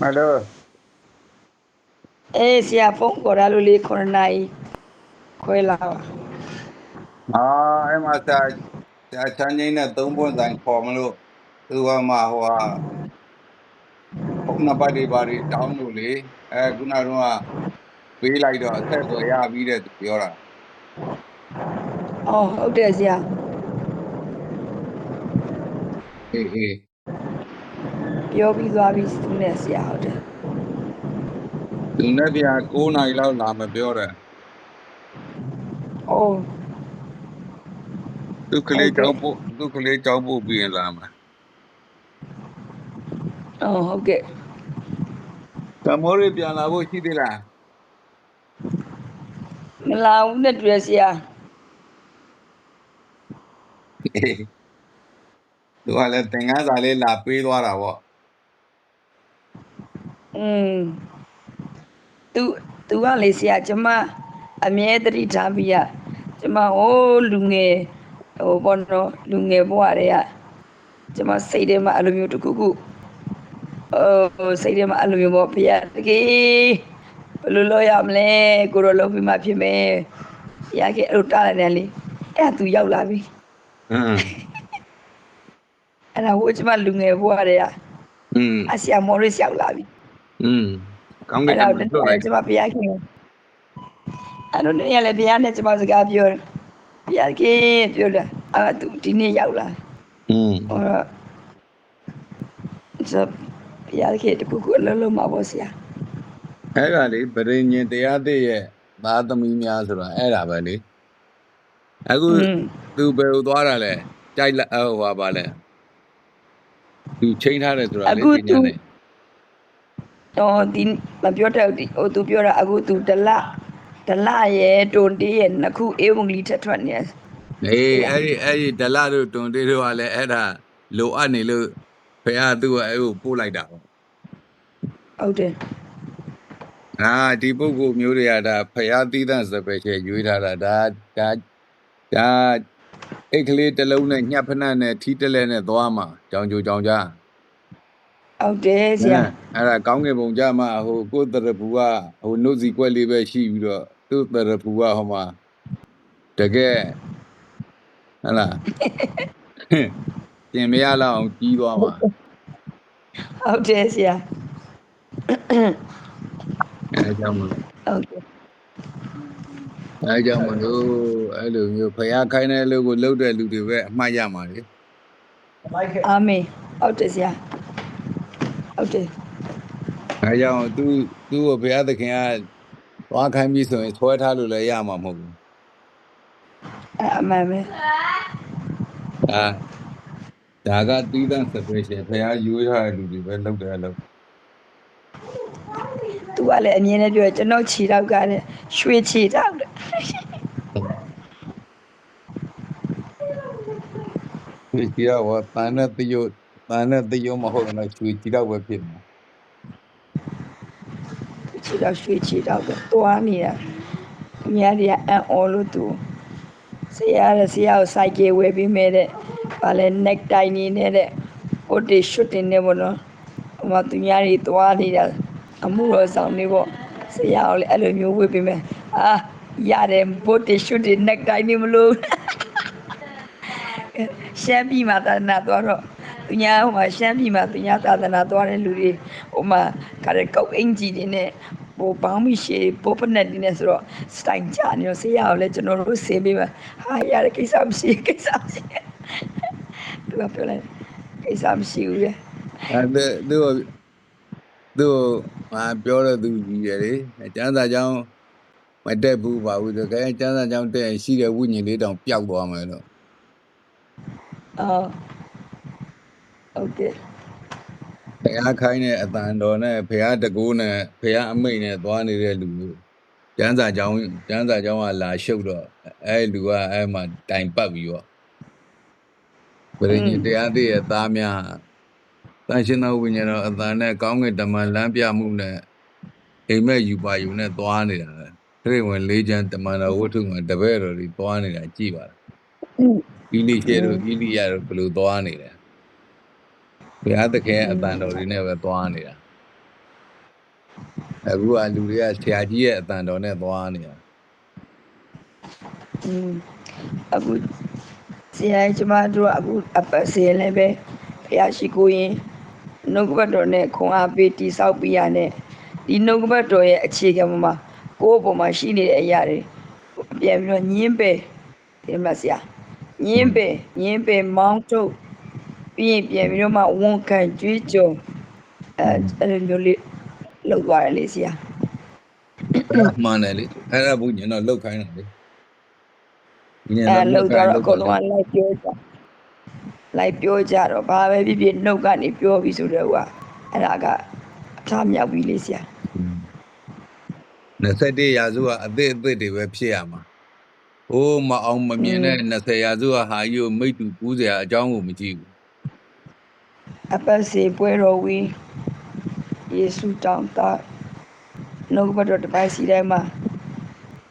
မလို့အေးဆရာဖုန်းခေါ်ရလို့လေ9နာရီခွဲလာပါအာအဲ့မှာစာစာချမ်းချင်းနဲ့သုံးပွင့်ဆိုင်ခေါ်မလို့သူကမှဟိုဟာဖုန်းနံပါတ်တွေပါတွေတောင်းလို့လေအဲခုနကတော့ပေးလိုက်တော့အဆက်အသွယ်ရပြီးတဲ့သူပြောတာအော်ဟုတ်တယ်ဆရာအေးအေး ပြောပြီးသွားပြီသူနဲ့ဆရာဟုတ်တယ်သူနဲ့ပြ9နာရီလောက်လာမပြောတယ်အော်သူကလေးကြောင်းပို့သူကလေးကြောင်းပို့ပြီးရင်လာမှာအော်ဟုတ်ကဲ့တမိုးရပြန်လာဖို့ရှိသေးလားမလာဘူးနဲ့တွေ့ဆရာအေးသူကလည်းသင်္ကန်းစာလေးလာပေးသွားတာပေါ့ อืมသူသူကလေဆရာကျမအမြဲတတိထားပြီးရကျမဟိုးလူငယ်ဟိုဘောနော်လူငယ်ဘဝတည်းကကျမစိတ်ထဲမှာအလိုမျိုးတစ်ခုခုဟိုစိတ်ထဲမှာအလိုမျိုးပေါ့ဖေရတကယ်ဘယ်လိုလုပ်ရမလဲကိုရောလုပ်ပြီးမှဖြစ်မယ်ရခဲ့အဲ့လိုတားလိုက်တယ်လေအဲ့ဒါသူရောက်လာပြီ อืม အဲ့ဒါဟိုကျမလူငယ်ဘဝတည်းက อืม အဆရာမော်ရစ်ရောက်လာပြီ อืมကောင်းကင် အဲ့ က ဒါ မ တော့ လွတ်လိုက် ကျမဘုရားခင်အဲ့တော့နေရလေဘုရားနဲ့ကျမစကားပြောတယ်ဘုရားခင်ပြောတယ်အာသူဒီနေ့ရောက်လာ อืม ဟောတော့ဇဘုရားခင်တခုခုအလုံးလုံးမှာပေါ့ဆရာ အဲ့ဒါလေဗရိညင်တရားသိရဲ့သားသမီးများဆိုတာအဲ့ဒါပဲလေအခု อืม သူဘယ်ကိုသွားတာလဲကြိုက်လာဟိုဟာပါလဲသူချိန်ထားတယ်ဆိုတာလေဒီညနေ တော့ဒီမပြောတော့ဒီဟိုသူပြောတာအခုသူဒလဒလရဲ့တွန်တေးရဲ့နှစ်ခုအေးဝံဂလီထက်ထွက်နေတယ်အေးအဲ့ဒီအဲ့ဒီဒလတို့တွန်တေးတို့ကလည်းအဲ့ဒါလိုအပ်နေလို့ဖေဟာသူ့ကိုအဲ့ကိုပို့လိုက်တာပေါ့ဟုတ်တယ်အာဒီပုဂ္ဂိုလ်မျိုးတွေကဒါဖရာသီးသန့်စပယ်ချေရွေးထားတာဒါဒါဒါအိတ်ကလေးတစ်လုံးနဲ့ညှပ်ဖနက်နဲ့ထီးတလဲနဲ့သွားမှာကြောင်ကြိုကြောင်ကြား ဟုတ်တယ်ဆရာအဲ့ဒါကောင်းကင်ဘုံကြမှာဟိုကိုယ်တရပူကဟိုနှုတ်စီကွက်လေးပဲရှိပြီးတော့သူ့တရပူကဟိုမှာတကယ်ဟတ်လားပြင်မရလောက်အောင်ကြီးသွားမှာဟုတ်တယ်ဆရာအဲကြောင့်မလို့ဟုတ်တယ်အဲကြောင့်မလို့အဲ့လိုမျိုးဖရာခိုင်းတဲ့လူကိုလှုပ်တဲ့လူတွေပဲအမှတ်ရမှာလေအာမင်ဟုတ်တယ်ဆရာ ဟုတ်တယ်အဲကြောင့်သူသူ့ကိုဘုရားသခင်ကသွားခိုင်းပြီဆိုရင်ဆွဲထားလို့လည်းရမှာမဟုတ်ဘူးအဲ့အမှန်ပဲဒါဒါကတီးသန့်စပယ်ရှယ်ဘုရားယူထားတဲ့လူတွေပဲလုပ်တယ်လို့သူကလည်းအမြင်နဲ့ပြောတယ်ကျွန်တော်ခြေတော့ကလည်းရွှေခြေတော့တယ်ဒီကြီးတော့တန်တဲ့တယုတ် တန်တဲ့တယုတ်မဟုတ်တော့ချွေကြီးတော့ပဲဖြစ်မှာခြေတော့ရွှေခြေတော့ပဲသွားနေတာအများကြီးကအံ့ဩလို့သူဆရာရဆရာကိုစိုက်ကယ်ဝယ်ပြီးမဲ့တဲ့ဗာလဲ neck tie နေနေတဲ့ဟိုတေရှွတ်တင်နေဘောနော်ဟိုမှာသူများတွေသွားနေတာအမှုတော်ဆောင်နေပေါ့ဆရာကိုလည်းအဲ့လိုမျိုးဝယ်ပြီးမဲ့အာရတယ်ဘိုတေရှွတ်တင် neck tie နေမလို့ရှမ်းပြည်မှာသာသနာသွားတော့ သူညာဟိုမှာရှမ်းပြည်မှာသူညာသာသနာသွားတဲ့လူတွေဟိုမှာကရကောက်အင်ဂျီတွေနဲ့ဟိုဘောင်းမီရှေပိုပနက်တွေနဲ့ဆိုတော့စတိုင်ချနေတော့ဆေးရအောင်လဲကျွန်တော်တို့ဆေးပေးပါဟာရတဲ့ကိစ္စမရှိကိစ္စမရှိသူကပြောလိုက်ကိစ္စမရှိဘူးလေအဲသူသူမပြောတဲ့သူကြီးတယ်လေကျမ်းစာကြောင်းမတက်ဘူးပါဘူးတကယ်ကျမ်းစာကြောင်းတက်ရင်ရှိတဲ့ဝိညာဉ်လေးတောင်ပျောက်သွားမယ်လို့အော် ဟုတ်ကဲ့ဘုရားခိုင်းတဲ့အတန်တော်နဲ့ဘုရားတကူနဲ့ဘုရားအမိတ်နဲ့သွားနေတဲ့လူမျိုးကျမ်းစာကြောင်းကျမ်းစာကြောင်းကလာရှုပ်တော့အဲလူကအဲမှာတိုင်ပတ်ပြီးတော့ဝိရိယတရားသိရဲ့သားများတန်ရှင်သောဝိညာဉ်တော်အတန်နဲ့ကောင်းကင်တမန်လမ်းပြမှုနဲ့အိမ်မက်ယူပါယူနဲ့သွားနေတာလေခရစ်ဝင်လေးချမ်းတမန်တော်ဝတ္ထုမှာတပည့်တော်တွေသွားနေတာကြည်ပါလားဤလိကျေတို့ဤလိရတို့ဘယ်လိုသွားနေလဲ ဘုရားသခင်ရဲ့အတန်တော်တွေနဲ့ပဲသွားနေတာအခုကလူတွေကဆရာကြီးရဲ့အတန်တော်နဲ့သွားနေတာอืมအခုဆရာကြီးကျမတို့ကအခုအပတ်စီလည်းပဲဘုရားရှိခိုးရင်နှုတ်ကပတ်တော်နဲ့ခွန်အားပေးတိဆောက်ပေးရတဲ့ဒီနှုတ်ကပတ်တော်ရဲ့အခြေခံပေါ်မှာကိုယ့်အပေါ်မှာရှိနေတဲ့အရာတွေပြန်ပြီးတော့ညင်းပယ်ဒီမှာဆရာညင်းပယ်ညင်းပယ်မောင်းထုတ် ပြီးရင်ပြန်ပြီးတော့မှဝန်ခံကြွေးကြော်အဲအဲ့လိုမျိုးလေးလောက်သွားတယ်လေဆရာမှန်တယ်လေအဲ့ဒါဘူးညတော့လောက်ခိုင်းတာလေဒီနေ့အဲလောက်လောက်ခိုသွားင်းတော့အကုန်လုံးကလိုက်ပြောကြလိုက်ပြောကြတော့ဘာပဲဖြစ်ဖြစ်နှုတ်ကနေပြောပြီးဆိုတော့ဟိုကအဲ့ဒါကအထားမြောက်ပြီလေဆရာ21ရာစုကအသစ်အသစ်တွေပဲဖြစ်ရမှာဟိုးမအောင်မမြင်တဲ့20ရာစုကဟာကြီးကိုမိတ်တူကူးစရာအကြောင်းကိုမကြည့်ဘူး အပတ်စီပွဲတော်ဝီယေရှုတောင်းတာနှုတ်ကပတ်တော်တစ်ပိုင်းစီတိုင်းမှာ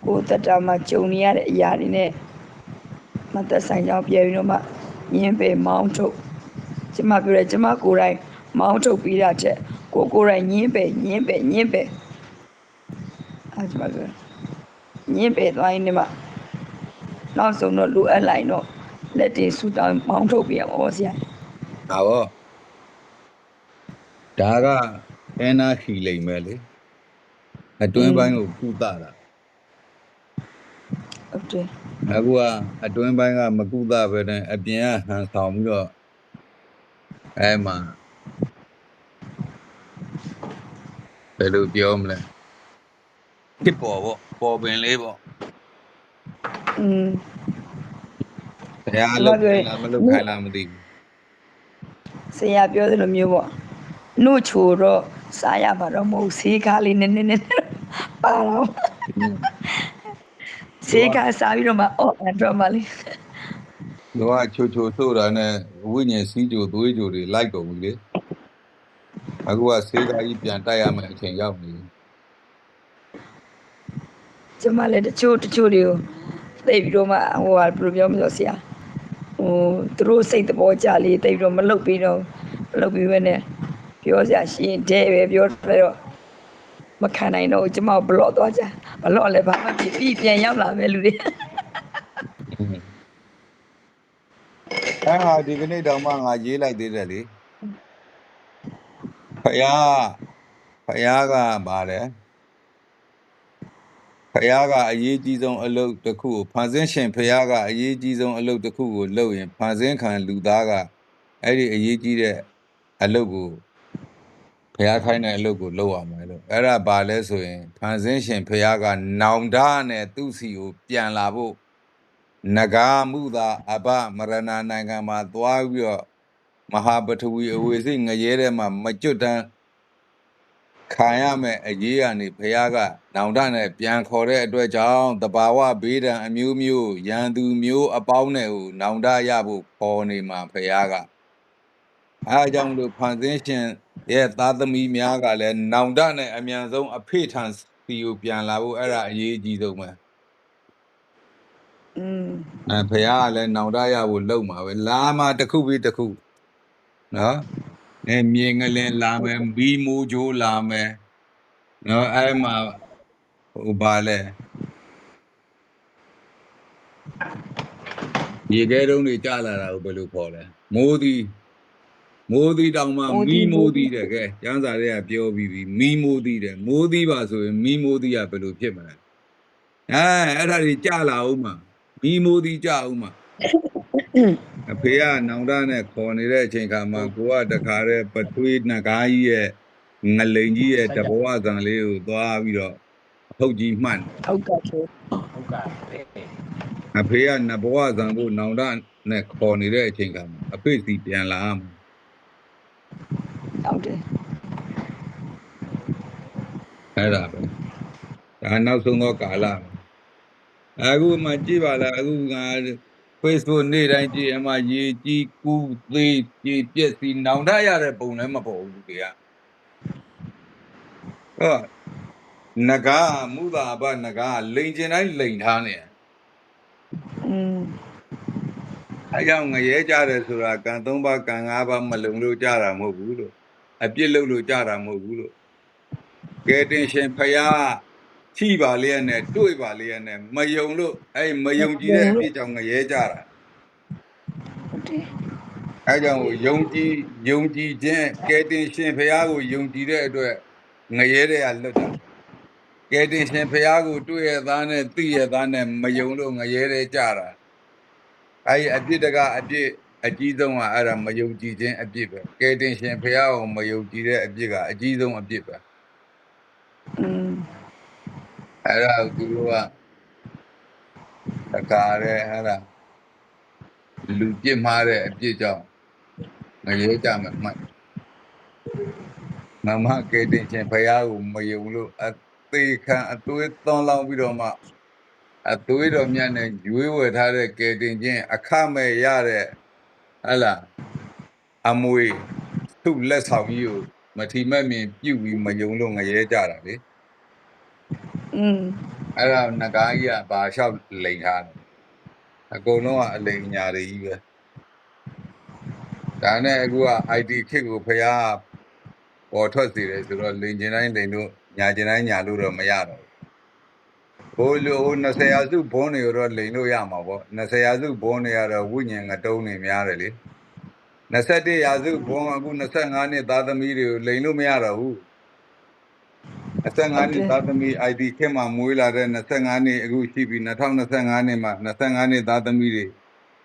ကိုယ်တက်တာမှာဂျုံနေရတဲ့အရာတွေနဲ့မသက်ဆိုင်ကြောင်းပြန်ပြီးတော့မှညင်းပေမောင်းထုတ်ကျမပြောတယ်ကျမကိုယ်တိုင်မောင်းထုတ်ပြီးတာချက်ကိုကိုယ်တိုင်ညင်းပေညင်းပေညင်းပေအဲကျမပြောတယ်ညင်းပေသွားရင်ဒီမှာနောက်ဆုံးတော့လူအပ်လိုက်တော့လက်တင်ဆူတောင်းမောင်းထုတ်ပြရမှာပေါ့ဆရာဒါပေါ့ ဒါကအဲနာခီလိမ်ပဲလေအတွင်းပိုင်းကိုကုသတာဟုတ်တယ်အခုကအတွင်းပိုင်းကမကုသပဲနဲ့အပြင်ကဟန်ဆောင်ပြီးတော့အဲမှာဘယ်လိုပြောမလဲဖြစ်ပေါ်ပေါ့ပေါ်ပင်လေးပေါ့อืมဘယ်ဟာလောက်ခိုင်းလားမလောက်ခိုင်းလားမသိဘူးဆရာပြောသလိုမျိုးပေါ့ နှုတ်ချိုတော့စားရမှာတော့မဟုတ်ဆေးကားလေးနည်းနည်းနည်းနည်းပါတော့ဆေးကားစားပြီးတော့မှအော်အန်တော့မှလေးသူကချိုချိုဆို့တာနဲ့ဝိညာဉ်စီးကြိုသွေးကြိုတွေလိုက်ကုန်ပြီလေအခုကဆေးကားကြီးပြန်တိုက်ရမယ်အချိန်ရောက်နေပြီကျမလည်းတချို့တချို့တွေကိုသိပြီးတော့မှဟိုဟာဘယ်လိုပြောမလို့ဆရာဟိုသူတို့စိတ်သဘောကြလေးသိပြီးတော့မလုပ်ပြီးတော့မလုပ်ပြီးပဲနဲ့ ပြောစရာရှိရင်တဲ့ပဲပြောတယ်တော့မခံနိုင်တော့ဘူးကျမဘလော့သွားကြဘလော့လည်းဘာမှဖြစ်ပြီးပြန်ရောက်လာမယ်လူတွေအဲဟာဒီကနေ့တောင်မှငါရေးလိုက်သေးတယ်လေဖယားဖယားကပါတယ်ဖယားကအရေးကြီးဆုံးအလုပ်တစ်ခုကိုဖန်ဆင်းရှင်ဖယားကအရေးကြီးဆုံးအလုပ်တစ်ခုကိုလုပ်ရင်ဖန်ဆင်းခံလူသားကအဲ့ဒီအရေးကြီးတဲ့အလုပ်ကို ဖယားခိုင်းတဲ့အလုပ်ကိုလုပ်ရမယ်လို့အဲ့ဒါဘာလဲဆိုရင်ဖန်ဆင်းရှင်ဖယားကနောင်တနဲ့သူ့စီကိုပြန်လာဖို့နဂါမှုသာအဘမရဏနိုင်ငံမှာသွားပြီးတော့မဟာပထဝီအဝေစိတ်ငရဲထဲမှာမကျွတ်တန်းခံရမယ်အရေးကနေဘုရားကနောင်တနဲ့ပြန်ခေါ်တဲ့အတွက်ကြောင့်တဘာဝဘေးဒဏ်အမျိုးမျိုးရန်သူမျိုးအပေါင်းနဲ့ဟိုနောင်တရဖို့ခေါ်နေမှာဘုရားကအဲအကြောင်းလို့ဖန်ဆင်းရှင် ရဲ့သားသမီးများကလည်းနောင်တနဲ့အမြန်ဆုံးအဖေထံစီကိုပြန်လာဖို့အဲ့ဒါအရေးကြီးဆုံးပဲอืมအဲဖះကလည်းနောင်တရဖို့လုံမှာပဲလာမှာတစ်ခုပြီးတစ်ခုနော်အဲမြေငလင်လာမယ်ဘီမိုဂျိုးလာမယ်နော်အဲမှာဟိုပါလဲရေခဲတုံးတွေကြလာတာကိုဘယ်လိုခေါ်လဲမိုးသည် မိုးသည်တောင်မှမီးမိုးသည်တဲ့ကဲကျမ်းစာတွေကပြောပြီးပြီမီးမိုးသည်တဲ့မိုးသည်ပါဆိုရင်မီးမိုးသည်ကဘယ်လိုဖြစ်မလဲအဲအဲ့ဒါတွေကြလာအောင်မှာမီးမိုးသည်ကြအောင်မှာအဖေကနောင်တနဲ့ခေါ်နေတဲ့အချိန်ခါမှာကိုကတခါတည်းပထွေးနှကားကြီးရဲ့ငလိန်ကြီးရဲ့တဘဝဇံလေးကိုသွားပြီးတော့အဟုတ်ကြီးမှတ်ဟုတ်ကဲ့ရှင်ဟုတ်ကဲ့အေးအဖေကနဘဝဇံကိုနောင်တနဲ့ခေါ်နေတဲ့အချိန်ခါမှာအဖေစီပြန်လာမှာ ဟုတ်တယ်အဲ့ဒါပဲဒါနောက်ဆုံးသောကာလပဲအခုမှကြည့်ပါလားအခုငါ Facebook နေ့တိုင်းကြည့်အမှရေကြီးကူးသေးကြည်ပြက်စီနောင်တရတဲ့ပုံလည်းမပေါ်ဘူးတွေကဟောနဂါမူတာဘနဂါလိန်ကျင်တိုင်းလိန်ထားနေတယ်อืมအဲကြောင့်ငရဲကြတယ်ဆိုတာကံ၃ပါးကံ၅ပါးမလုံလို့ကြတာမဟုတ်ဘူးလို့ အပြစ်လုပ်လို့ကြတာမဟုတ်ဘူးလို့ကကဲတင်ရှင်ဖယားထိပါလျက်နဲ့တွေ့ပါလျက်နဲ့မယုံလို့အဲ့မယုံကြည်တဲ့အဖြစ်ကြောင့်ငရဲကြတာဟုတ်တယ်အဲကြောင့်ယုံကြည်ယုံကြည်ခြင်းကဲတင်ရှင်ဖယားကိုယုံကြည်တဲ့အတွက်ငရဲတွေကလွတ်တာကဲတင်ရှင်ဖယားကိုတွေ့ရသားနဲ့သိရသားနဲ့မယုံလို့ငရဲတွေကြတာအဲဒီအပြစ်တကအပြစ် အကြီးဆုံးကအဲ့ဒါမယုံကြည်ခြင်းအပြစ်ပဲကဲတင်ရှင်ဖယားကိုမယုံကြည်တဲ့အပြစ်ကအကြီးဆုံးအပြစ်ပဲอืมအဲ့ဒါကိုသူတို့ကတခါရဲအဲ့ဒါလူပြစ်မှားတဲ့အပြစ်ကြောင့်ငရဲကြမှာမှတ်မမကဲတင်ချင်းဖယားကိုမယုံလို့အသေးခံအသွေးသွန်းလောင်းပြီးတော့မှအသွေးတော်မြတ်နဲ့ရွေးဝယ်ထားတဲ့ကဲတင်ချင်းအခမဲ့ရတဲ့ ဟလာအမွေသူ့လက်ဆောင်ကြီးကိုမထီမဲ့မြင်ပြုတ်ပြီးမယုံလို့ငရဲကြတာလေอืมအဲ့ဒါငကားကြီးကဘာလျှောက်လိန်ထားတယ်အကုန်လုံးကအလိန်ညာတွေကြီးပဲဒါနဲ့အခုက IT ခစ်ကိုဖျားပေါ်ထွက်စီတယ်ဆိုတော့လိန်ကျင်တိုင်းလိန်လို့ညာကျင်တိုင်းညာလို့တော့မရတော့ဘူး ဘိုးလို20ရာစုဘုန်းတွေတော့လိန်လို့ရမှာပေါ့20ရာစုဘုန်းတွေကတော့ဝိညာဉ်ငတုံးတွေများတယ်လေ21ရာစုဘုန်းအခု25နှစ်သားသမီးတွေကိုလိန်လို့မရတော့ဘူး25နှစ်သားသမီး ID ခက်မှမွေးလာတဲ့25နှစ်အခုရှိပြီ2025နှစ်မှာ25နှစ်သားသမီးတွေ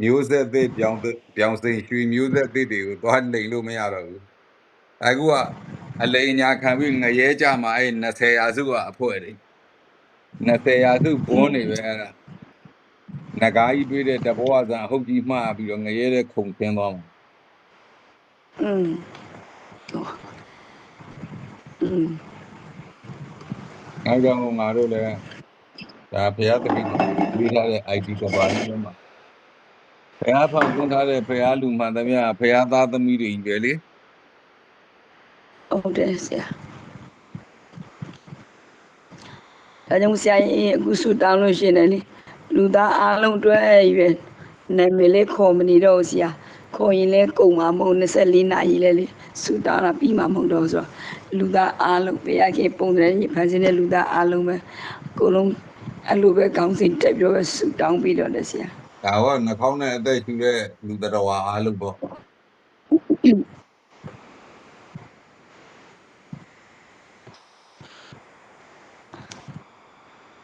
မျိုးဆက်သစ်ပြောင်းသစ်ပြောင်းစိန်ရွှေမျိုးဆက်သစ်တွေကိုသွားလိန်လို့မရတော့ဘူးအခုကအလိန်ညာခံပြီးငရဲကြမှာအဲ့20ရာစုကအဖွဲတွေ 20ရာစုဘုန်းတွေပဲအဲ့ဒါငကားကြီးတွေးတဲ့တဘောဝဇံအဟုတ်ကြီးမှားပြီးတော့ငရဲတဲ့ခုံခင်းသွားမှာ อืมอืม နောက်ကြောင့်ငါတို့လည်းဒါဘုရားသခင်ပြီးထားတဲ့ ID ကဘာလို့မှာဘုရားဖောင်သွင်းထားတဲ့ဘုရားလူမှန်သမျှဘုရားသားသမီးတွေကြီးပဲလေ ဟုတ်တယ်ဆရာ ဒါကြောင့်ဆရာရင်အခုဆူတောင်းလို့ရှရင်လေလူသားအားလုံးအတွက်ကြီးပဲနာမည်လေးခေါ်မနေတော့ဘူးဆရာခေါ်ရင်လဲကုန်မှာမဟုတ်24နာရီလဲလေဆူတောင်းတာပြီးမှာမဟုတ်တော့ဘူးဆိုတော့လူသားအားလုံးဘုရားခင်ပုံစံကြီးဖန်ဆင်းတဲ့လူသားအားလုံးပဲအကုန်လုံးအဲ့လိုပဲကောင်းစဉ်တက်ပြောပဲဆူတောင်းပြီးတော့လေဆရာဒါကနှာခေါင်းနဲ့အသက်ရှူတဲ့လူတော်ဝါအားလုံးပေါ့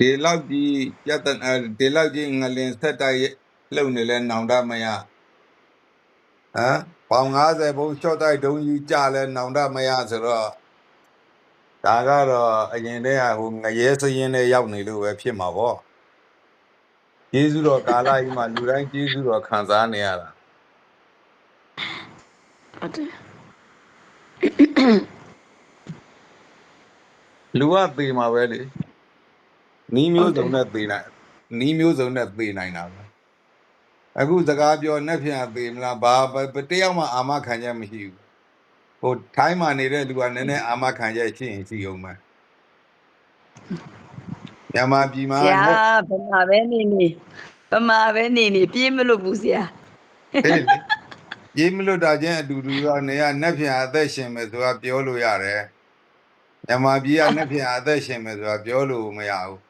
ဒီလောက်ကြီးယတနာဒီလောက်ကြီးငလင်ဆက်တိုက်လုံနေလဲနောင်တမယဟမ်ပေါင်90ဘုံရှော့တိုက်ဒုံကြီးကြလဲနောင်တမယဆိုတော့ဒါကတော့အရင်တည်းကဟိုငရဲစရင်နဲ့ရောက်နေလို့ပဲဖြစ်မှာပေါ့ကျေးဇူးတော်ကာလကြီးမှာလူတိုင်းကျေးဇူးတော်ခံစားနေရတာဟုတ်တယ်လူကသေမှာပဲလေ နီးမျိုးစုံနဲ့သေနိုင်နီးမျိုးစုံနဲ့သေနိုင်တာပဲအခုစကားပြောနဲ့ပြန်သေမလားဘာဘယ်တယောက်မှအာမခံချက်မရှိဘူးဟိုထိုင်းမှာနေတဲ့လူကနည်းနည်းအာမခံချက်ရှိရင်ရှိအောင်မယ်မြန်မာပြည်မှာဆရာဗမာပဲနေနေဗမာပဲနေနေပြေးမလို့ဘူးဆရာဟဲ့လေရေးမလွတ်တာချင်းအတူတူကနေရနဲ့ပြန်အသက်ရှင်မယ်ဆိုတာပြောလို့ရတယ်မြန်မာပြည်ကနဲ့ပြန်အသက်ရှင်မယ်ဆိုတာပြောလို့မရဘူး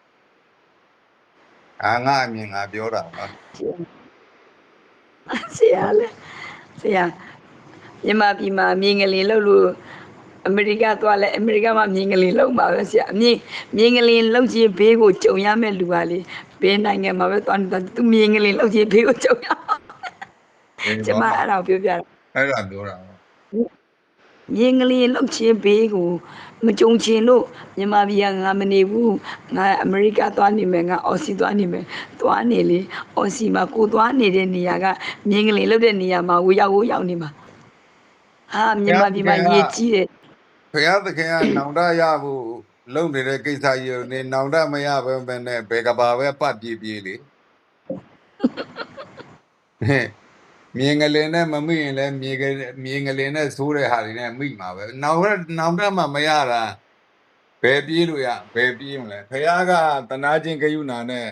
အာငါအမြင်ငါပြောတာပါဆရာလေဆရာမြန်မာပြည်မှာမြင်ကလေးလောက်လို့အမေရိကသွားလဲအမေရိကမှာမြင်ကလေးလောက်ပါပဲဆရာအမြင်မြင်ကလေးလောက်ချင်းဘေးကိုကြုံရမဲ့လူပါလေဘယ်နိုင်ငံမှာပဲသွားနေတာသူမြင်ကလေးလောက်ချင်းဘေးကိုကြုံရကျမအဲ့ဒါကိုပြောပြတာအဲ့ဒါပြောတာပါ မြင်ကလေးလောက်ချင်းဘေးကိုမကြုံချင်လို့မြန်မာပြည်ကငါမနေဘူးငါအမေရိကသွားနေမယ်ငါအော်စီသွားနေမယ်သွားနေလေအော်စီမှာကိုသွားနေတဲ့နေရာကမြင်ကလေးလောက်တဲ့နေရာမှာဝရောက်ဝရောက်နေမှာဟာမြန်မာပြည်မှာရေကြီးတယ်ဖယားသခင်ကနောင်တရဖို့လုံနေတဲ့ကိစ္စကြီးကိုနေနောင်တမရဘဲပဲနဲ့ဘယ်ကဘာပဲပတ်ပြေးပြေးလေဟဲ့ မြင်ကလေးနဲ့မမိရင်လည်းမြင်ကမြင်ကလေးနဲ့ဆိုးတဲ့ဟာတွေနဲ့မိမှာပဲနောင်ရနောင်တမှမရတာဘယ်ပြေးလို့ရဘယ်ပြေးမလဲဖယားကတနာချင်းကယူနာနဲ့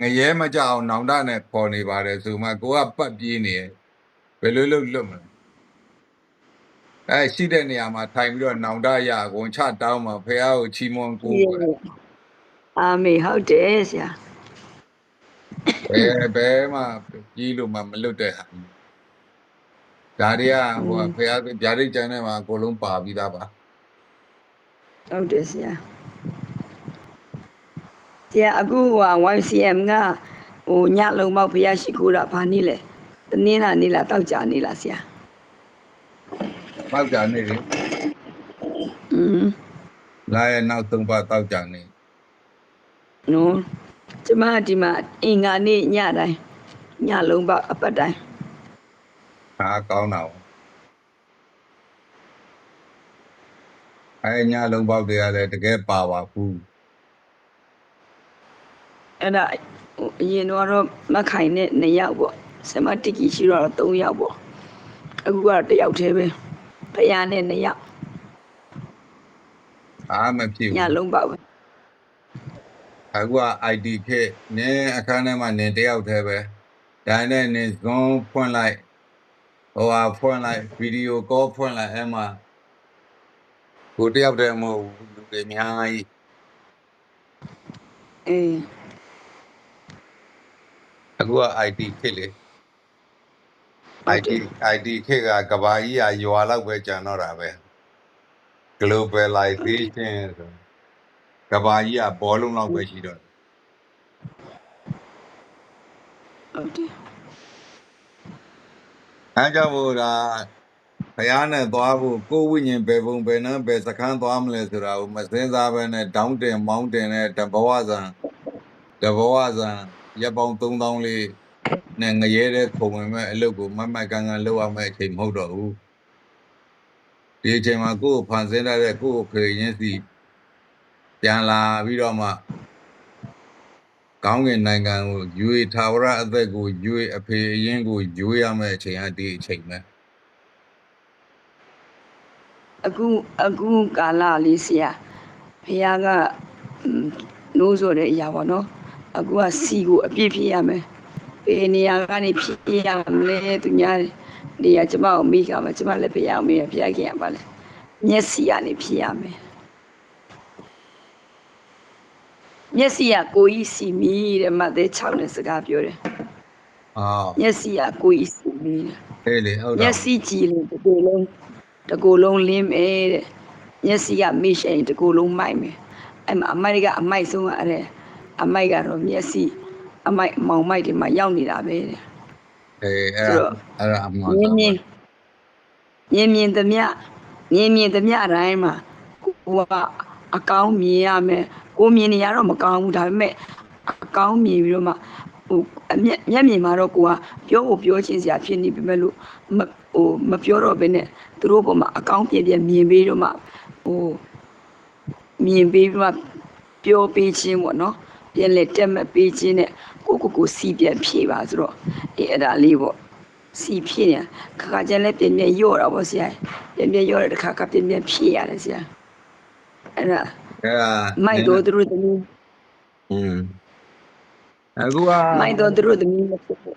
ငရဲမကြအောင်နောင်တနဲ့ပေါ်နေပါတယ်ဆိုမှကိုကပတ်ပြေးနေရဲ့ဘယ်လိုလုပ်လွတ်မလဲအဲရှိတဲ့နေရာမှာထိုင်ပြီးတော့နောင်တရအကုန်ချတောင်းမှာဖះကိုချီးမွမ်းကိုးကွယ်အာမေဟုတ်တယ်ဆရာဘယ်ဘယ်မှကြီးလို့မှမလွတ်တဲ့ဟာ ဒါတွေကဟိုကဖះဗျာဒိတ်ကျမ်းထဲမှာအကုန်လုံးပါပြီးသားပါဟုတ်တယ်ဆရာဆရာအခုဟို YCM ကဟိုညလုံးပေါက်ဖျားရှိခိုးတာဘာနည်းလဲတနင်္လာနေ့လားတောက်ကြနေ့လားဆရာပောက်ကြနေလေอืมလာရဲ့နောက်သုံးပါတောက်ကြနေနော်ကျမဒီမှာအင်္ဂါနေ့ညတိုင်းညလုံးပေါက်အပတ်တိုင်း ဟာကောင်းတာပေါ့အဲညလုံးပေါက်တွေကလည်းတကယ်ပါပါဘူးအဲ့ဒါဟိုအရင်တော့မခိုင်နဲ့2ယောက်ပေါ့ဆမတက်ကီရှိတော့3ယောက်ပေါ့အခုကတော့1ယောက်တည်းပဲဖျားနဲ့2ယောက်အားမဖြစ်ညဘူးလုံးပေါက်ပဲအခုက ID ခေတ်နင်းအခန်းထဲမှာနင်းတယောက်တည်းပဲဒါနဲ့နင်းဇွန်ဖွင့်လိုက် ဟိုဟာဖွင့်လိုက်ဗီဒီယိုကောဖွင့်လိုက်အဲ့မှာကိုတယောက်တည်းမဟုတ်ဘူးလူတွေအများကြီးအေးအခုက ID ခေတ်လေဟုတ် ID တယ် ID ခေတ်ကကဘာကြီးကရွာလောက်ပဲကြံတော့တာပဲ globalization ဆိုကဘာကြီးကဘောလုံးလောက်ပဲရှိတော့တယ်ဟုတ်တယ် အဲကြောင့်မို့ဒါဘုရားနဲ့သွားဖို့ကိုယ်ဝိညာဉ်ဘယ်ပုံဘယ်နှမ်းဘယ်စခန်းသွားမလဲဆိုတာကိုမစင်းစားဘဲနဲ့တောင်းတင်မောင်းတင်တဲ့တဘဝဇံတဘဝဇံရပ်ပေါင်း3000လေးနဲ့ငရဲတဲ့ခုံဝင်မဲ့အလုပ်ကိုမတ်မတ်ကန်ကန်လုပ်အောင်မဲ့အချိန်မဟုတ်တော့ဘူးဒီအချိန်မှာကိုယ်ကိုဖန်ဆင်းတတ်တဲ့ကိုယ်ကိုခေရင်းစီပြန်လာပြီးတော့မှ ကောင်းကင်နိုင်ငံကိုယူရထာဝရအသက်ကိုယူရအဖေအရင်ကိုယူရမယ့်အချိန်ဟာဒီအချိန်ပဲအခုအခုကာလလေးဆရာဖះကอืมနိုးဆိုတဲ့အရာပေါ့နော်အခုကစီကိုအပြည့်ဖြစ်ရမယ်ဘယ်နေရာကနေဖြစ်ရမလဲသူညာနေရာကျမကိုမိကမှာကျမလည်းဖះအောင်မိရဖះခင်ရပါလေမျက်စိကနေဖြစ်ရမယ် မျက်စိကကိုကြီးစီမီတဲ့မသေး6နဲ့စကားပြောတယ်အာမျက်စိကကိုကြီးစီမီတဲ့ဟဲ့လေဟုတ်မျတော့က်စိကြည်လို့တစ်ကိုယ်လုံးတစ်ကိုယ်လုံးလင်းမယ်တဲ့မျက်စိကမေ့ရှိရင်တစ်ကိုယ်လုံးမိုက်မယ်အဲ့မှာအမိုက်ကအမိုက်ဆုံးကအဲ့ဒါအမိုက်ကတော့မျက်စိအမိုက်အမောင်မိုက်တွေမှာရောက်နေတာပဲတဲ့အေးအဲ့ဆိုဒါတော့အဲ့ဒါအမှန်မြင်တော့မြင်မြင်မြင်သမျှမြင်မြင်သမျှအတိုင်းမှာကိုကအကောင်းမြင်ရမယ် ကိုမြင်နေရတော့မကောင်းဘူးဒါပေမဲ့အကောင်းမြင်ပြီးတော့မှဟိုအမျက်မျက်မြင်မှာတော့ကိုကပြောဖို့ပြောချင်းစရာဖြစ်နေပြီမဲ့လို့မဟိုမပြောတော့ဘဲနဲ့သူတို့ပေါ်မှာအကောင်းပြင်းပြင်းမြင်ပြီးတော့မှဟိုမြင်ပြီးတော့မှပြောပေးခြင်းပေါ့နော်ပြန်လေတက်မဲ့ပေးခြင်းနဲ့ကိုကိုကိုစီပြန်ဖြည့်ပါဆိုတော့အေးအဲ့ဒါလေးပေါ့စီဖြစ်နေခါခါကျလည်းပြင်းပြင်းရော့တာပေါ့ဆရာပြင်းပြင်းရော့တဲ့တစ်ခါကပြင်းပြင်းဖြစ်ရတယ်ဆရာအဲ့ဒါ အဲ့ဒါမိုက်တော့သူတို့သမီးอืมအခုကမိုက်တော့သူတို့သမီးမဖြစ်ဘူး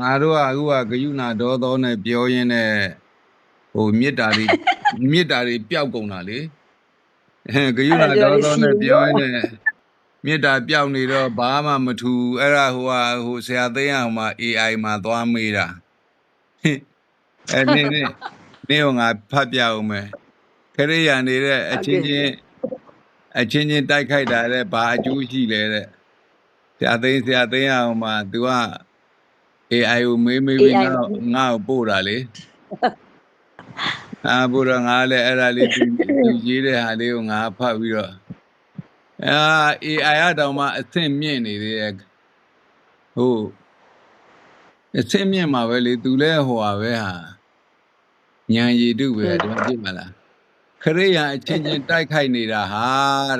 ငါတို့ကအခုကဂယုဏဒေါသောနဲ့ပြောရင်းနဲ့ဟိုမေတ္တာတွေမေတ္တာတွေပျောက်ကုန်တာလေအဲဂယုဏဒေါသောနဲ့ပြောရင်းနဲ့မေတ္တာပျောက်နေတော့ဘာမှမထူအဲ့ဒါဟိုဟာဟိုဆရာသိန်းအောင်မှာ AI မှာသွားမေးတာအဲ့နေနေနေကငါဖတ်ပြအောင်မယ်ခရိယာနေတဲ့အချင်းချင်း အချင်းချင်းတိုက်ခိုက်တာတဲ့ဘာအကျိုးရှိလဲတဲ့ဆရာသိန်းဆရာသိန်းအောင်မှာ तू က AI ကိုမေးမေးပြီး AI တော့ငါ့ကိုပို့တာလေအာပို့တော့ငါလည်းအဲ့ဒါလေးသူသူရေးတဲ့ဟာလေးကိုငါဖတ်ပြီးတော့အာ AI ကတောင်မှအဆင့်မြင့်နေသေးတယ်ဟုတ်အဆင့်မြင့်မှာပဲလေသူလည်းဟိုပါပဲဟာဉာဏ်ရည်တုပဲဒီမှာပြစ်မလား ခရိယာအချင်းချင်းတိုက်ခိုက်နေတာဟာ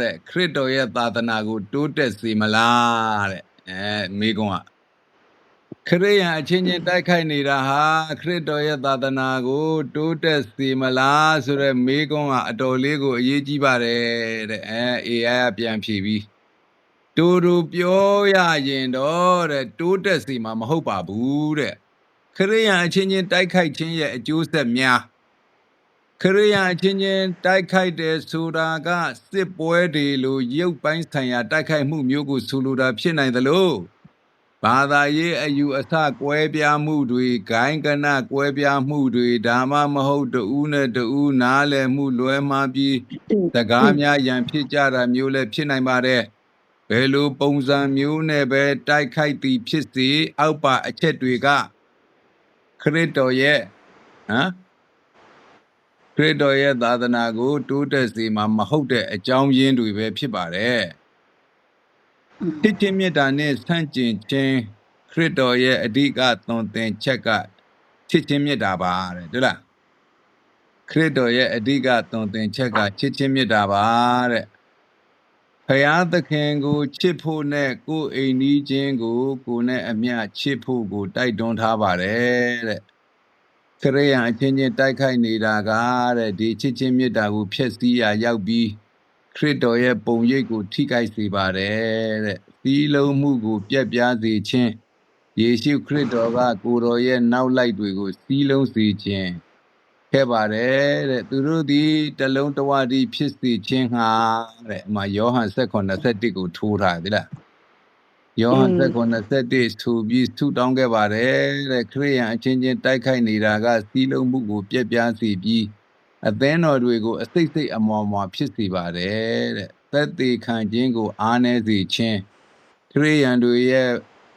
တဲ့ခရစ်တော်ရဲ့သာသနာကို တိုးတက်စေမလားတဲ့အဲမိကုံးကခရိယန်အချင်းချင်းတိုက်ခိုက်နေတာဟာခရစ်တော်ရဲ့သာသနာကို တိုးတက်စေမလားဆိုတော့မေးခွန်းကအတော်လေးကိုအရေးကြီးပါတယ်တဲ့အဲ AI ကပြန်ဖြေပြီးတူတူပြောရရင်တော့တဲ့တိုးတက်စေမှာမဟုတ်ပါဘူးတဲ့ခရိယန်အချင်းချင်းတိုက်ခိုက်ခြင်းရဲ့အကျိုးဆက်များ ခရိယာအချင်းချင်းတိုက်ခိုက်တယ်ဆိုတာကစစ်ပွဲတွေလိုရုပ်ပိုင်းဆိုင်ရာတိုက်ခိုက်မှုမျိုးကိုဆိုလိုတာဖြစ်နိုင်သလိုဘာသာရေးအယူအဆကွဲပြားမှုတွေဂိုင်းကနကွဲပြားမှုတွေဒါမှမဟုတ်တူးနဲ့တူးနားလည်မှုလွဲမှားပြီးစကားများရန်ဖြစ်ကြတာမျိုးလည်းဖြစ်နိုင်ပါတယ်ဘယ်လိုပုံစံမျိုးနဲ့ပဲတိုက်ခိုက်သည်ဖြစ်စေအောက်ပါအချက်တွေကခရစ်တော်ရဲ့ဟမ် ခရစ်တော်ရဲ့သာသနာကို တိုးတက်စေမှာမဟုတ်တဲ့အကြောင်းရင်းတွေပဲဖြစ်ပါတယ်။တစ်ချင်းမြတ်တာနဲ့ဆန့်ကျင်ခြင်းခရစ်တော်ရဲ့အဓိကသွန်သင်ချက်ကချစ်ချင်းမြတ်တာပါတဲ့ဟုတ်လား။ခရစ်တော်ရဲ့အဓိကသွန်သင်ချက်ကချစ်ချင်းမြတ်တာပါတဲ့။ဖယားသခင်ကိုချစ်ဖို့နဲ့ကိုယ်အိမ်နီးချင်းကိုကိုယ်နဲ့အမျှချစ်ဖို့ကိုတိုက်တွန်းထားပါတယ်တဲ့။ ခရိယံအချင်းချင်းတိုက်ခိုက်နေတာကတဲ့ဒီချစ်ချင်းမေတ္တာကိုဖျက်ဆီးရာရောက်ပြီးခရစ်တော်ရဲ့ပုံရိပ်ကိုထိခိုက်စေပါတယ်တဲ့သီးလုံးမှုကိုပြက်ပြားစေခြင်းယေရှုခရစ်တော်ကကိုယ်တော်ရဲ့နောက်လိုက်တွေကို စီးလုံးစေခြင်းခဲ့ပါတယ်တဲ့သူတို့သည်တလုံးတဝတည်းဖြစ်စေခြင်းဟာတဲ့အမှယောဟန်7:21ကိုထိုးထားတယ်လား ယောဟန်อืมဆက်97ဆိုပြီးဆုတောင်းခဲ့ပါတယ်တဲ့ခရိယံအချင်းချင်းတိုက်ခိုက်နေတာကစီးလုံးမှုကိုပြက်ပြားစေပြီးအသင်းတော်တွေကိုအစိတ်စိတ်အမော်မော်ဖြစ်စေပါတယ်တဲ့သက်သေခံခြင်းကိုအားနည်းစေခြင်းခရိယံတွေရဲ့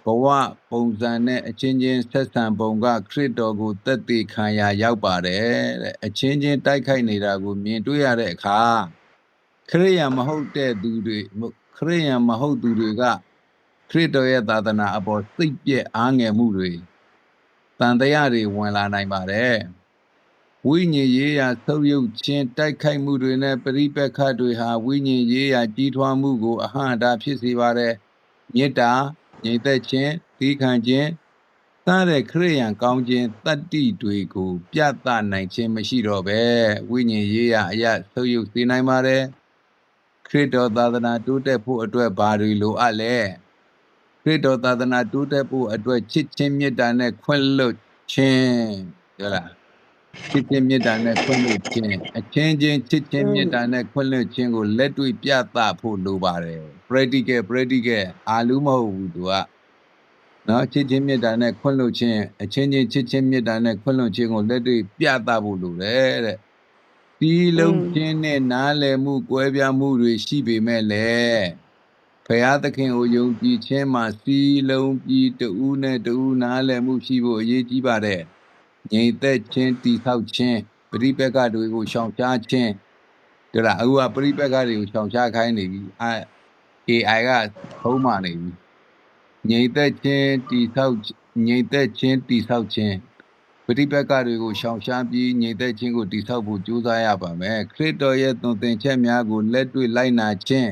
ဘဝပုံစံနဲ့အချင်းချင်းဆက်ဆံပုံကခရစ်တော်ကိုသက်သေခံရာရောက်ပါတယ်တဲ့အချင်းချင်းတိုက်ခိုက်နေတာကိုမြင်တွေ့ရတဲ့အခါခရိယံမဟုတ်တဲ့သူတွေခရိယံမဟုတ်သူတွေက ခရစ်တော်ရဲ့သာသနာအပေါ်စိတ်ပြည့်အားငယ်မှုတွေတန်တရားတွေဝင်လာနိုင်ပါတယ်ဝိညာဉ်ရေးရာဆုပ်ယုပ်ခြင်းတိုက်ခိုက်မှုတွေနဲ့ပရိပက္ခတွေဟာဝိညာဉ်ရေးရာကြီးထွားမှုကိုအဟန့်အတားဖြစ်စေပါတယ်မေတ္တာညီသက်ခြင်းသီးခံခြင်းစတဲ့ခရိယံကောင်းခြင်းတတ္တိတွေကို ပြသနိုင်ခြင်းမရှိတော့ပဲဝိညာဉ်ရေးရာအရာဆုပ်ယုပ်စေနိုင်ပါတယ်ခရစ်တော်သာသနာတိုးတက်ဖို့အတွက်ဘာတွေလိုအပ်လဲ ခရစ်တော်သာသနာတိုးတက်ဖို့အတွက်ချစ်ချင်းမေတ္တာနဲ့ခွင့်လွှတ်ခြင်းပြောလားချစ်ချင်းမေတ္တာနဲ့ခွင့်လွှတ်ခြင်းအချင်းချင်းချစ်ချင်းမေတ္တာနဲ့ခွင့်လွှတ်ခြင်းကိုလက်တွေ့ပြသဖို့လိုပါတယ် practical practical အာလူမဟုတ်ဘူးသူကနော်ချစ်ချင်းမေတ္တာနဲ့ခွင့်လွှတ်ခြင်းအချင်းချင်းချစ်ချင်းမေတ္တာနဲ့ခွင့်လွှတ်ခြင်းကိုလက်တွေ့ပြသဖို့လိုတယ်တဲ့ဒီလုံးချင်းနဲ့နားလည်မှုကွဲပြားမှုတွေရှိပေမဲ့လည်း ဖရာသခင်ကိုယုံကြည်ခြင်းမှာစီလုံးပြီးတူးနဲ့တူးနားလည်မှုရှိဖို့အရေးကြီးပါတယ်။ငြိမ်သက်ခြင်းတည်ဆောက်ခြင်းပရိပက္ခတွေကိုရှောင်ရှားခြင်းဒါလားအခုကပရိပက္ခတွေကိုရှောင်ရှားခိုင်းနေပြီအဲ AI ကထုံးမှနေပြီငြိမ်သက်ခြင်းတည်ဆောက်ငြိမ်သက်ခြင်းတည်ဆောက်ခြင်းပရိပက္ခတွေကိုရှောင်ရှားပြီးငြိမ်သက်ခြင်းကိုတည်ဆောက်ဖို့ကြိုးစားရပါမယ်ခရစ်တော်ရဲ့သွန်သင်ချက်များကိုလက်တွေ့လိုက်နာခြင်း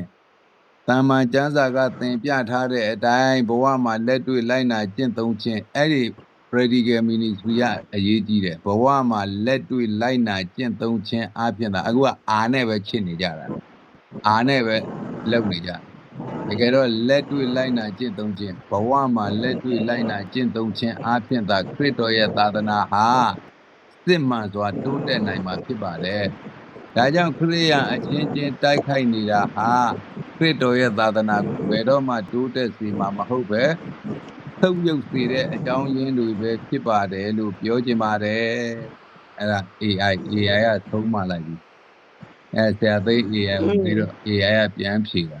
တာမန်ကျမ်းစာကသင်ပြထားတဲ့အတိုင်းဘဝမှာလက်တွေ့လိုက်နာကျင့်သုံးခြင်းအဲ့ဒီ practical ministry ကအရေးကြီးတယ်ဘဝမှာလက်တွေ့လိုက်နာကျင့်သုံးခြင်းအပြင်သာအခုကအာနဲ့ပဲချစ်နေကြတာအာနဲ့ပဲလုပ်နေကြတယ်တကယ်တော့လက်တွေ့လိုက်နာကျင့်သုံးခြင်းဘဝမှာလက်တွေ့လိုက်နာကျင့်သုံးခြင်းအပြင်သာခရစ်တော်ရဲ့သာသနာဟာစစ်မှန်စွာတိုးတက်နိုင်မှာဖြစ်ပါတယ် ဒါကြောင့်ခရိယာအချင်းချင်းတိုက်ခိုက်နေတာဟာခရစ်တော်ရဲ့သာသနာကိုဘယ်တော့မှတိုးတက်စေမှာမဟုတ်ပဲထုတ်ယုတ်စေတဲ့အကြောင်းရင်းတွေပဲဖြစ်ပါတယ်လို့ပြောချင်ပါတယ်အဲ့ဒါ AI AI ကသုံးမှလိုက်ပြီအဲဆရာသိ AI ကိုပြီးတော့ AI ကပြန်ဖြေတာ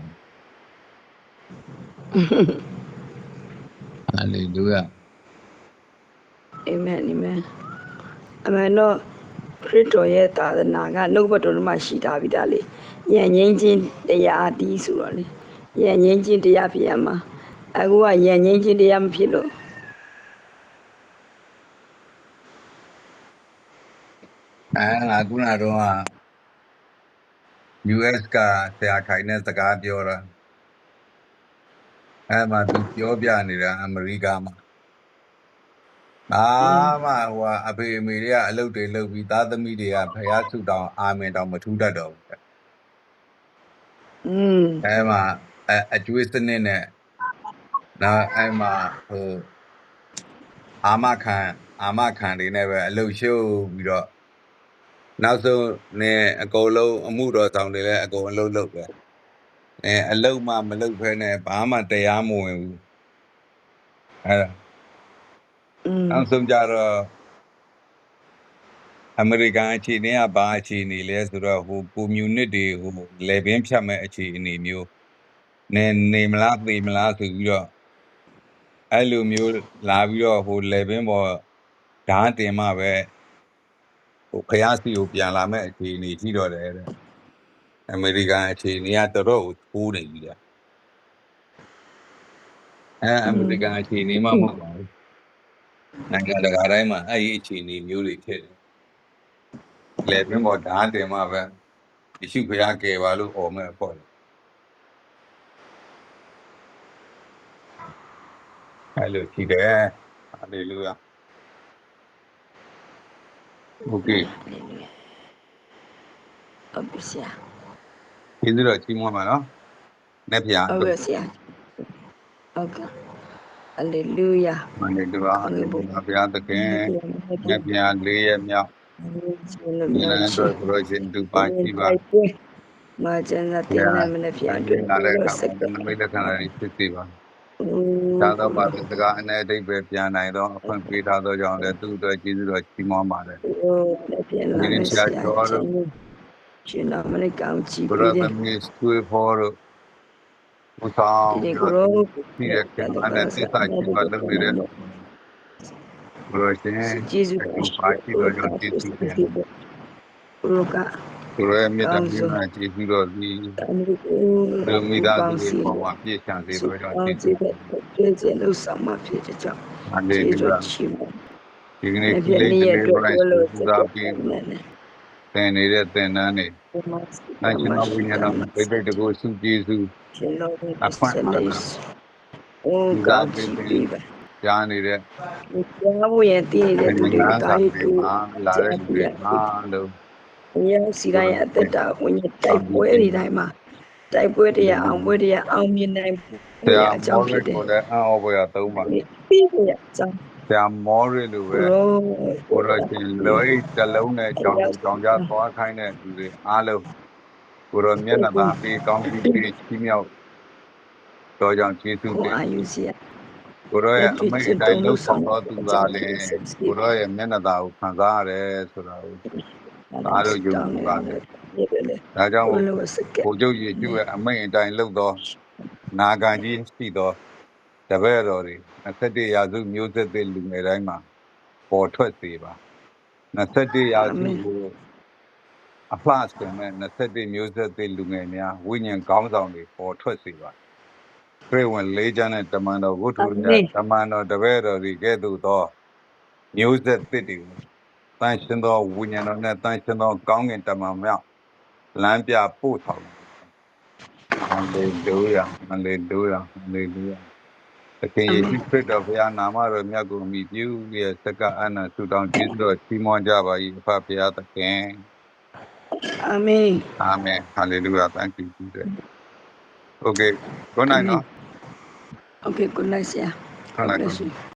ဟာလေလုယာအာမင်အာမင်အမှန်တော့ ခရစ်တော်ရဲ့သာသနာကနှုတ်ဘတ်တော်ထဲမှာရှိတာပြီဒါလေယဉ်ငင်းခြင်းတရားတီးဆိုတော့လေယဉ်ငင်းခြင်းတရားဖြစ်ရမှာအခုကယဉ်ငင်းခြင်းတရားမဖြစ်လို့အဲငါခုနတော့က US ကဆရာခိုင်နဲ့စကားပြောတာအဲမှာသူပြောပြနေတာအမေရိကမှာ ဘာမှဟိုကအဖေအမေတွေကအလုပ်တွေလုပ်ပြီးသားသမီးတွေကဖះဆုတောင်းအာမင်တောင်းမထူးတတ်တော့ဘူးอืมအဲမှာအအကျွေးစနစ်နဲ့နောက်အဲမှာဟိုအာမခံအာမခံတွေနဲ့ပဲအလုပ်ရှုပ်ပြီးတော့နောက်ဆုံးနေအကုန်လုံးအမှုတော်ဆောင်တွေလည်းအကုန်အလုပ်လုပ်ပဲအဲအလုပ်မှမလုပ်ဖဲနဲ့ဘာမှတရားမဝင်ဘူးအဲ့ဒါ နောက်ဆုံးကြတော့အမေရိကန်အခြေအနေကဘာအခြေအနေလဲဆိုတော့ဟိုကွန်မြူနစ်တွေဟိုလေဘင်းဖြတ်မဲ့အခြေအနေမျိုးနေနေမလားသိမလားဆိုပြီးတော့အဲ့လိုမျိုးလာပြီးတော့ဟိုလေဘင်းပေါ်ဓာတ်တင်မှပဲဟိုခရစီကိုပြန်လာမဲ့အခြေအနေရှိတော့တယ်တဲ့အမေရိကန်အခြေအနေကတော်တော်ကိုထိုးနေပြီတဲ့အဲအမေရိကန်အခြေအနေမှမဟုတ်ပါဘူး နိုင်ငံတကာတိုင်းမှာအဲ့ဒီအခြေအနေမျိုးတွေဖြစ်တယ်။လေပြင်းပေါ်ဓာတ်တင်မှပဲဒီရှုဖျားကယ်ပါလို့ဟောမဲ့ပေါ့လေ။အဲ့လိုရှိတယ်။ဟာလေလုယာ။ Okay ။ဟုတ်ပြီဆရာ။ဒီလိုတော့ကြီးမွားမှာနော်။နေဖျား။ဟုတ်ပြီဆရာ။ Okay. ဟုတ်ကဲ့ဟလေလုယာမန္တေတူအားဘုရားဘုရားသခင်နေ့ပြန်လေးရက်မြောက်ရှင်တို့ဒီမြလတ်မ်းရှိတော်ဘုရားရှင်တူပါရှိပါမာကျန်တဲ့တင်နေမနဲ့ပြန်ကျွတွေ့န်လာတဲ့အခါစက္ကမှာနမိတ်လက္ခဏာတွေဖြစ်စီပါอื။သာသောပါတဲ့စကားအ내အတိတ်ပဲပြန်နိုင်တော့အခွင့်ပေးထားသောကြောင့်လည်းသူ့အတွက်ကျေးဇူးတော်ကြီးမွမ်းပါတယ်ဟိုလည်းပြန်လာမယ်ဆရာရှင်တော်မလေးကောင်းချီး။ဘုပေးရားတယ်သမီးဆွေဖို့တို့ဘုရားဒီကိုရောဒီရဲ့ကံနဲ့သစ္စာရှိပါလို့နေတဲ့ဘုရားရှင်ကျေးဇူးတင်ပါရှိတော်ကြောင့်ကျေးဇူးတင်ဘုရားကသူရဲ့မြတ်တမ်းပြုနာကျေးဇူးတော်ဒီအမေရိ ကန်လူမိသားစုတွေပေါ်မှာပြည့်စုံစေတော်ကြောင့်ကျေးဇူးတဲ့ကျေးဇူးလို့ဆောင်မဖြစ်တဲ့ကြောင့်ဟာလေကျေးလုဇူးယာရှိပါဒီကနေ့ဒီဒီလေးနေ့လေးအတွက်ပိုင်းလို့ပူဇော်ပြီးနဲ့ သင်နေတဲ့သင်တန်းတွေနိုင်ရှင်တော်ဝိညာဉ်တော်မှာပိဋကတကိုစုကျေးဇူးရှင်တော်ရဲ့အခွင့်အာဏာအိုးကောင်းချီးပေးပါကြားနေတဲ့ဒီကြောင့်ရဲ့တည်နေတဲ့သူတွေငါးကာစာရီတွေတူမှာလာတဲ့လူတွေအားလုံးဝိညာဉ်စီတိုင်းအသက်တာဝိညာဉ်တိုက်ပွဲတွေတိုင်းမှာတိုက်ပွဲတရားအောင်ပွဲတရားအောင်မြင်နိုင်ဆဖို့ရာအကြောမောင်းရဖြစ်တယ်ကိုလည်းအံ့ဩဖွယ်ရာသုံးပါ ပြီးပြရအကြောင်းဆ ရာမောရလိုပဲရောဘုရားရှင်လွိတလုံးနဲ့ကြောင်းကြောင်းကြသွားခိုင်းတဲ့လူတွေအားလုံးဘုရားမျက်နှာသာပြီးကောင်းကြီးပြီးချီးမြှောက်တော်ကြောင့်ကျေးဇူးကိုတင်အာယူစီရကိုရောရဲ့အမိတ်အတိုင်းလှုပ်ဆောင်တော်သူသာလေကိုရောရဲ့မျက်နှာသာကိုခံစားရတယ်ဆိုတာကိုအားလုံးယုံကြည်ပါတယ်ဒါကြောင့်ဘုလို့စကကိုကျုပ်ရဲ့ကျုပ်ရဲ့အမိတ်အတိုင်းလှုပ်တော်နာခံကြီးရှိတော်တပည့်တော်တွေ 21ရာစုမျိုးဆက်တဲ့လူငယ်တိုင်းမှာပေါ်ထွက်စေပါ21ရာစုကိုအဖလားစင်မဲ့21မျိုးဆက်တဲ့လူငယ်များဝိညာဉ်ကောင်းဆောင်တွေပေါ်ထွက်စေပါခရစ်ဝင်လေးချမ်းတဲ့တမန်တော်ဝတ္ထုမြတ်တမန်တော်တပည့်တော်တွေကဲ့သို့သောမျိုးဆက်သစ်တွေကိုတန်ရှင်သောဝိညာဉ်တော်နဲ့တန်ရှင်သောကောင်းကင်တမန်မြောက်လမ်းပြပို့ဆောင်ဟာလေလု သခင်ယေရှုခရစ်တော်ဘုရားနာမတော်မြတ်ကိုမြည်ပြုရဲ့စက္ကအနန္တဆုတောင်းကျေးဇူးတော်ချီးမွမ်းကြပါ၏အဖဘုရားသခင်အာမင်အာမင်ဟာလေလုယာ thank you Jesus okay good night နော် Okay good night ဆရာ good night God bless you